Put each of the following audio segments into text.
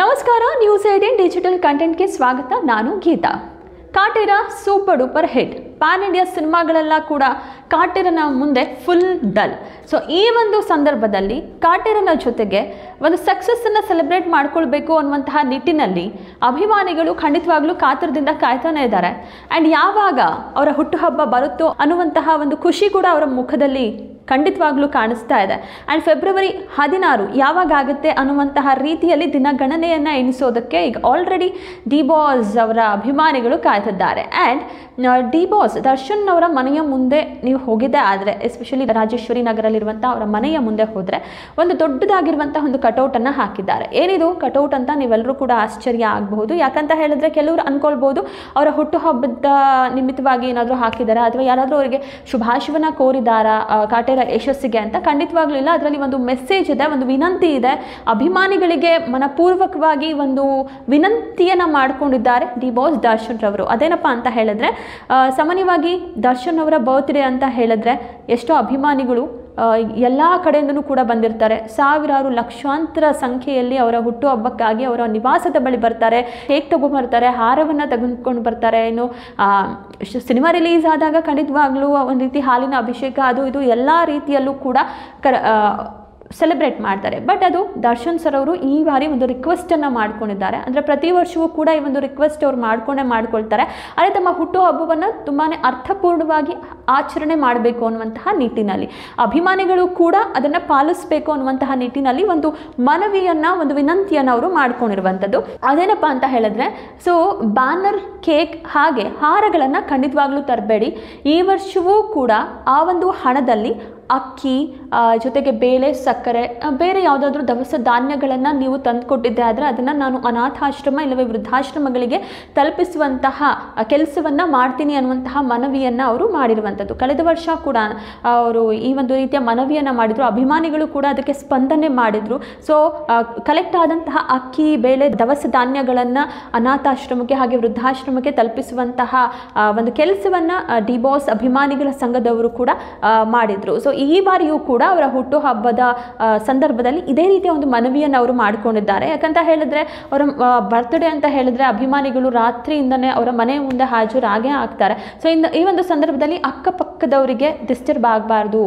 ನಮಸ್ಕಾರ news eighteen digital ಕಂಟೆಂಟ್ಗೆ ಸ್ವಾಗತ. ನಾನು Geetha. Kaatera super duper hit. Pan India ಸಿನಿಮಾಗಳೆಲ್ಲ ಕೂಡ ಕಾಟೇರನ ಮುಂದೆ ಫುಲ್ ಡಲ್ ಸೊ ಈ ಒಂದು ಸಂದರ್ಭದಲ್ಲಿ ಕಾಟೇರನ ಜೊತೆಗೆ ಒಂದು ಸಕ್ಸಸ್ಸನ್ನು ಸೆಲೆಬ್ರೇಟ್ ಮಾಡ್ಕೊಳ್ಬೇಕು ಅನ್ನುವಂತಹ ನಿಟ್ಟಿನಲ್ಲಿ ಅಭಿಮಾನಿಗಳು ಖಂಡಿತವಾಗ್ಲೂ ಕಾತರದಿಂದ ಕಾಯ್ತಾನೆ ಇದ್ದಾರೆ. ಆ್ಯಂಡ್ ಯಾವಾಗ ಅವರ ಹುಟ್ಟುಹಬ್ಬ ಬರುತ್ತೋ ಅನ್ನುವಂತಹ ಒಂದು ಖುಷಿ ಕೂಡ ಅವರ ಮುಖದಲ್ಲಿ ಖಂಡಿತವಾಗ್ಲೂ ಕಾಣಿಸ್ತಾ ಇದೆ. ಆ್ಯಂಡ್ ಫೆಬ್ರವರಿ ಹದಿನಾರು ಯಾವಾಗ ಆಗುತ್ತೆ ಅನ್ನುವಂತಹ ರೀತಿಯಲ್ಲಿ ದಿನಗಣನೆಯನ್ನು ಎಣಿಸೋದಕ್ಕೆ ಈಗ ಆಲ್ರೆಡಿ ಡಿ ಬಾಸ್ ಅವರ ಅಭಿಮಾನಿಗಳು ಕಾಯ್ತಿದ್ದಾರೆ. ಆ್ಯಂಡ್ ಡಿ ಬಾಸ್ ದರ್ಶನ್ ಅವರ ಮನೆಯ ಮುಂದೆ ನೀವು ಹೋಗಿದ್ದೆ ಆದರೆ ಎಸ್ಪೆಷಲಿ ರಾಜೇಶ್ವರಿ ನಗರಲ್ಲಿರುವಂಥ ಅವರ ಮನೆಯ ಮುಂದೆ ಹೋದರೆ ಒಂದು ದೊಡ್ಡದಾಗಿರುವಂಥ ಒಂದು ಕಟೌಟನ್ನು ಹಾಕಿದ್ದಾರೆ. ಏನಿದು ಕಟೌಟ್ ಅಂತ ನೀವೆಲ್ಲರೂ ಕೂಡ ಆಶ್ಚರ್ಯ ಆಗಬಹುದು. ಯಾಕಂತ ಹೇಳಿದ್ರೆ ಕೆಲವರು ಅಂದ್ಕೊಳ್ಬೋದು ಅವರ ಹುಟ್ಟುಹಬ್ಬದ ನಿಮಿತ್ತವಾಗಿ ಏನಾದರೂ ಹಾಕಿದ್ದಾರೆ ಅಥವಾ ಯಾರಾದರೂ ಅವರಿಗೆ ಶುಭಾಶುಭನ ಕೋರಿದಾರಾ? ಆ, ಕಾಟೇರ ಯಶಸ್ಸಿಗೆ ಅಂತ ಖಂಡಿತವಾಗ್ಲೂ ಇಲ್ಲ. ಅದರಲ್ಲಿ ಒಂದು ಮೆಸೇಜ್ ಇದೆ, ಒಂದು ವಿನಂತಿ ಇದೆ. ಅಭಿಮಾನಿಗಳಿಗೆ ಮನಪೂರ್ವಕವಾಗಿ ಒಂದು ವಿನಂತಿಯನ್ನು ಮಾಡಿಕೊಂಡಿದ್ದಾರೆ ಡಿ ಬಾಸ್ ದರ್ಶನ್ ರವರು. ಅದೇನಪ್ಪ ಅಂತ ಹೇಳಿದ್ರೆ ಸಾಮಾನ್ಯವಾಗಿ ದರ್ಶನ್ ಅವರ ಬರ್ತ್ಡೇ ಅಂತ ಹೇಳಿದ್ರೆ ಎಷ್ಟೋ ಅಭಿಮಾನಿಗಳು ಎಲ್ಲ ಕಡೆಯಿಂದನೂ ಕೂಡ ಬಂದಿರ್ತಾರೆ. ಸಾವಿರಾರು ಲಕ್ಷಾಂತರ ಸಂಖ್ಯೆಯಲ್ಲಿ ಅವರ ಹುಟ್ಟುಹಬ್ಬಕ್ಕಾಗಿ ಅವರ ನಿವಾಸದ ಬಳಿ ಬರ್ತಾರೆ. ಹೇಗೆ ತಗೊಂಡ್ಬರ್ತಾರೆ ಹಾರವನ್ನು ತೆಗೆದುಕೊಂಡು ಬರ್ತಾರೆ. ಏನು ಸಿನಿಮಾ ರಿಲೀಸ್ ಆದಾಗ ಖಂಡಿತವಾಗ್ಲೂ ಒಂದು ರೀತಿ ಹಾಲಿನ ಅಭಿಷೇಕ, ಅದು ಇದು ಎಲ್ಲ ರೀತಿಯಲ್ಲೂ ಕೂಡ ಕರ ಸೆಲೆಬ್ರೇಟ್ ಮಾಡ್ತಾರೆ. ಬಟ್ ಅದು ದರ್ಶನ್ ಸರ್ ಅವರು ಈ ಬಾರಿ ಒಂದು ರಿಕ್ವೆಸ್ಟನ್ನು ಮಾಡ್ಕೊಂಡಿದ್ದಾರೆ. ಅಂದರೆ ಪ್ರತಿ ವರ್ಷವೂ ಕೂಡ ಈ ಒಂದು ರಿಕ್ವೆಸ್ಟ್ ಅವ್ರು ಮಾಡ್ಕೊಂಡೇ ಮಾಡ್ಕೊಳ್ತಾರೆ. ಆದರೆ ತಮ್ಮ ಹುಟ್ಟುಹಬ್ಬವನ್ನು ತುಂಬಾ ಅರ್ಥಪೂರ್ಣವಾಗಿ ಆಚರಣೆ ಮಾಡಬೇಕು ಅನ್ನುವಂತಹ ನಿಟ್ಟಿನಲ್ಲಿ. ಅಭಿಮಾನಿಗಳು ಕೂಡ ಅದನ್ನು ಪಾಲಿಸಬೇಕು ಅನ್ನುವಂತಹ ನಿಟ್ಟಿನಲ್ಲಿ ಒಂದು ಮನವಿಯನ್ನು, ಒಂದು ವಿನಂತಿಯನ್ನು ಅವರು ಮಾಡ್ಕೊಂಡಿರುವಂಥದ್ದು. ಅದೇನಪ್ಪ ಅಂತ ಹೇಳಿದ್ರೆ ಸೊ ಬ್ಯಾನರ್ ಕೇಕ್ ಹಾಗೆ ಹಾರಗಳನ್ನು ಖಂಡಿತವಾಗ್ಲೂ ತರಬೇಡಿ. ಈ ವರ್ಷವೂ ಕೂಡ ಆ ಒಂದು ಹಣದಲ್ಲಿ ಅಕ್ಕಿ ಜೊತೆಗೆ ಬೇಳೆ, ಸಕ್ಕರೆ ಬೇರೆ ಯಾವುದಾದ್ರೂ ದವಸ ಧಾನ್ಯಗಳನ್ನು ನೀವು ತಂದುಕೊಟ್ಟಿದ್ದೆ ಆದರೆ ಅದನ್ನು ನಾನು ಅನಾಥಾಶ್ರಮ ಇಲ್ಲವೇ ವೃದ್ಧಾಶ್ರಮಗಳಿಗೆ ತಲುಪಿಸುವಂತಹ ಕೆಲಸವನ್ನು ಮಾಡ್ತೀನಿ ಅನ್ನುವಂತಹ ಮನವಿಯನ್ನು ಅವರು ಮಾಡಿರುವಂಥದ್ದು. ಕಳೆದ ವರ್ಷ ಕೂಡ ಅವರು ಈ ಒಂದು ರೀತಿಯ ಮನವಿಯನ್ನು ಮಾಡಿದರು. ಅಭಿಮಾನಿಗಳು ಕೂಡ ಅದಕ್ಕೆ ಸ್ಪಂದನೆ ಮಾಡಿದರು. ಸೊ ಕಲೆಕ್ಟ್ ಆದಂತಹ ಅಕ್ಕಿ, ಬೇಳೆ, ದವಸ ಧಾನ್ಯಗಳನ್ನು ಅನಾಥಾಶ್ರಮಕ್ಕೆ ಹಾಗೆ ವೃದ್ಧಾಶ್ರಮಕ್ಕೆ ತಲುಪಿಸುವಂತಹ ಒಂದು ಕೆಲಸವನ್ನು ಡಿ ಬಾಸ್ ಅಭಿಮಾನಿಗಳ ಸಂಘದವರು ಕೂಡ ಮಾಡಿದರು. ಸೊ ಈ ಬಾರಿಯೂ ಕೂಡ ಅವರ ಹುಟ್ಟುಹಬ್ಬದ ಸಂದರ್ಭದಲ್ಲಿ ಇದೇ ರೀತಿಯ ಒಂದು ಮನವಿಯನ್ನು ಅವರು ಮಾಡಿಕೊಂಡಿದ್ದಾರೆ. ಯಾಕಂತ ಹೇಳಿದ್ರೆ, ಅವರ ಬರ್ತ್ಡೇ ಅಂತ ಹೇಳಿದ್ರೆ ಅಭಿಮಾನಿಗಳು ರಾತ್ರಿಯಿಂದನೇ ಅವರ ಮನೆ ಮುಂದೆ ಹಾಜರಾಗೇ ಆಗ್ತಾರೆ. ಸೊ ಇಂದ ಈ ಒಂದು ಸಂದರ್ಭದಲ್ಲಿ ಅಕ್ಕಪಕ್ಕದವರಿಗೆ ಡಿಸ್ಟರ್ಬ್ ಆಗಬಾರ್ದು.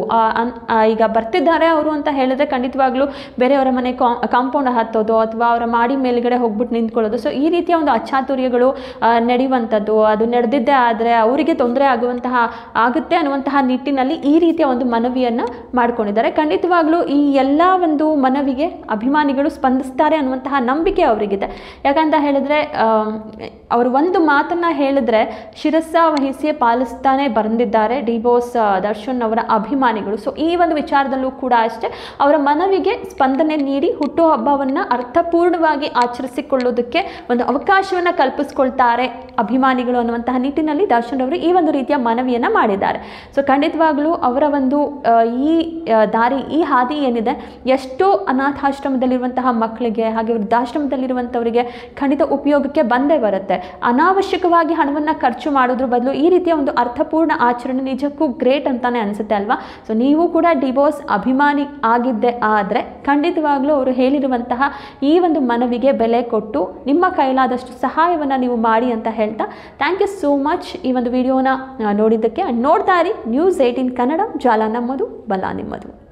ಈಗ ಬರ್ತಿದ್ದಾರೆ ಅವರು ಅಂತ ಹೇಳಿದ್ರೆ ಖಂಡಿತವಾಗ್ಲೂ ಬೇರೆಯವರ ಮನೆ ಕಾಂಪೌಂಡ್ ಹತ್ತೋದು ಅಥವಾ ಅವರ ಮಾಡಿ ಮೇಲ್ಗಡೆ ಹೋಗ್ಬಿಟ್ಟು ನಿಂತ್ಕೊಳ್ಳೋದು. ಸೊ ಈ ರೀತಿಯ ಒಂದು ಅಚಾತುರ್ಯಗಳು ಆ, ನಡೆಯುವಂಥದ್ದು. ಅದು ನಡೆದಿದ್ದೇ ಆದರೆ ಅವರಿಗೆ ತೊಂದರೆ ಆಗುವಂತಹ ಆಗುತ್ತೆ ಅನ್ನುವಂತಹ ನಿಟ್ಟಿನಲ್ಲಿ ಈ ರೀತಿಯ ಒಂದು ಮನವಿಯನ್ನು ಮಾಡ್ಕೊಂಡಿದ್ದಾರೆ. ಖಂಡಿತವಾಗ್ಲೂ ಈ ಎಲ್ಲ ಒಂದು ಮನವಿಗೆ ಅಭಿಮಾನಿಗಳು ಸ್ಪಂದಿಸ್ತಾರೆ ಅನ್ನುವಂತಹ ನಂಬಿಕೆ ಅವರಿಗಿದೆ. ಯಾಕಂತ ಹೇಳಿದ್ರೆ ಅವರು ಒಂದು ಮಾತನ್ನ ಹೇಳಿದ್ರೆ ಶಿರಸ್ಸ ವಹಿಸಿಯೇ ಪಾಲಿಸ್ತಾನೆ ಬಂದಿದ್ದಾರೆ. ಡಿ ಬೋಸ್ ದರ್ಶನ್ ಅವರ ಅಭಿಮಾನಿಗಳು. ಸೊ ಈ ಒಂದು ವಿಚಾರದಲ್ಲೂ ಕೂಡ ಅಷ್ಟೇ, ಅವರ ಮನವಿಗೆ ಸ್ಪಂದನೆ ನೀಡಿ ಹುಟ್ಟುಹಬ್ಬವನ್ನು ಅರ್ಥಪೂರ್ಣವಾಗಿ ಆಚರಿಸಿಕೊಳ್ಳೋದಕ್ಕೆ ಒಂದು ಅವಕಾಶವನ್ನು ಕಲ್ಪಿಸ್ಕೊಳ್ತಾರೆ ಅಭಿಮಾನಿಗಳು ಅನ್ನುವಂತಹ ನಿಟ್ಟಿನಲ್ಲಿ ದರ್ಶನ್ ಅವರು ಈ ಒಂದು ರೀತಿಯ ಮನವಿಯನ್ನು ಮಾಡಿದ್ದಾರೆ. ಸೊ ಖಂಡಿತವಾಗಲೂ ಅವರ ಒಂದು ಈ ದಾರಿ, ಈ ಹಾದಿ ಏನಿದೆ, ಎಷ್ಟೋ ಅನಾಥಾಶ್ರಮದಲ್ಲಿರುವಂತಹ ಮಕ್ಕಳಿಗೆ ಹಾಗೆ ವೃದ್ಧಾಶ್ರಮದಲ್ಲಿರುವಂಥವರಿಗೆ ಖಂಡಿತ ಉಪಯೋಗಕ್ಕೆ ಬಂದೇ ಬರುತ್ತೆ. ಅನಾವಶ್ಯಕವಾಗಿ ಹಣವನ್ನು ಖರ್ಚು ಮಾಡೋದ್ರ ಬದಲು ಈ ರೀತಿಯ ಒಂದು ಅರ್ಥಪೂರ್ಣ ಆಚರಣೆ ನಿಜಕ್ಕೂ ಗ್ರೇಟ್ ಅಂತಾನೆ ಅನಿಸುತ್ತೆ ಅಲ್ವಾ? ಸೊ ನೀವು ಕೂಡ ಡಿವೋರ್ಸ್ ಅಭಿಮಾನಿ ಆಗಿದ್ದೆ ಆದರೆ ಖಂಡಿತವಾಗ್ಲೂ ಅವರು ಹೇಳಿರುವಂತಹ ಈ ಒಂದು ಮನವಿಗೆ ಬೆಲೆ ಕೊಟ್ಟು ನಿಮ್ಮ ಕೈಲಾದಷ್ಟು ಸಹಾಯವನ್ನು ನೀವು ಮಾಡಿ ಅಂತ ಹೇಳ್ತಾ ಥ್ಯಾಂಕ್ ಯು ಸೋ ಮಚ್ ಈ ಒಂದು ವಿಡಿಯೋನ ನೋಡಿದ್ದಕ್ಕೆ. ಅಂಡ್ ನೋಡ್ತಾ ಇರಿ ನ್ಯೂಸ್ ಏಯ್ಟೀನ್ ಕನ್ನಡ, ಜಾಲ ನಮ್ಮದು, ಬಲ ನಿಮ್ಮದು.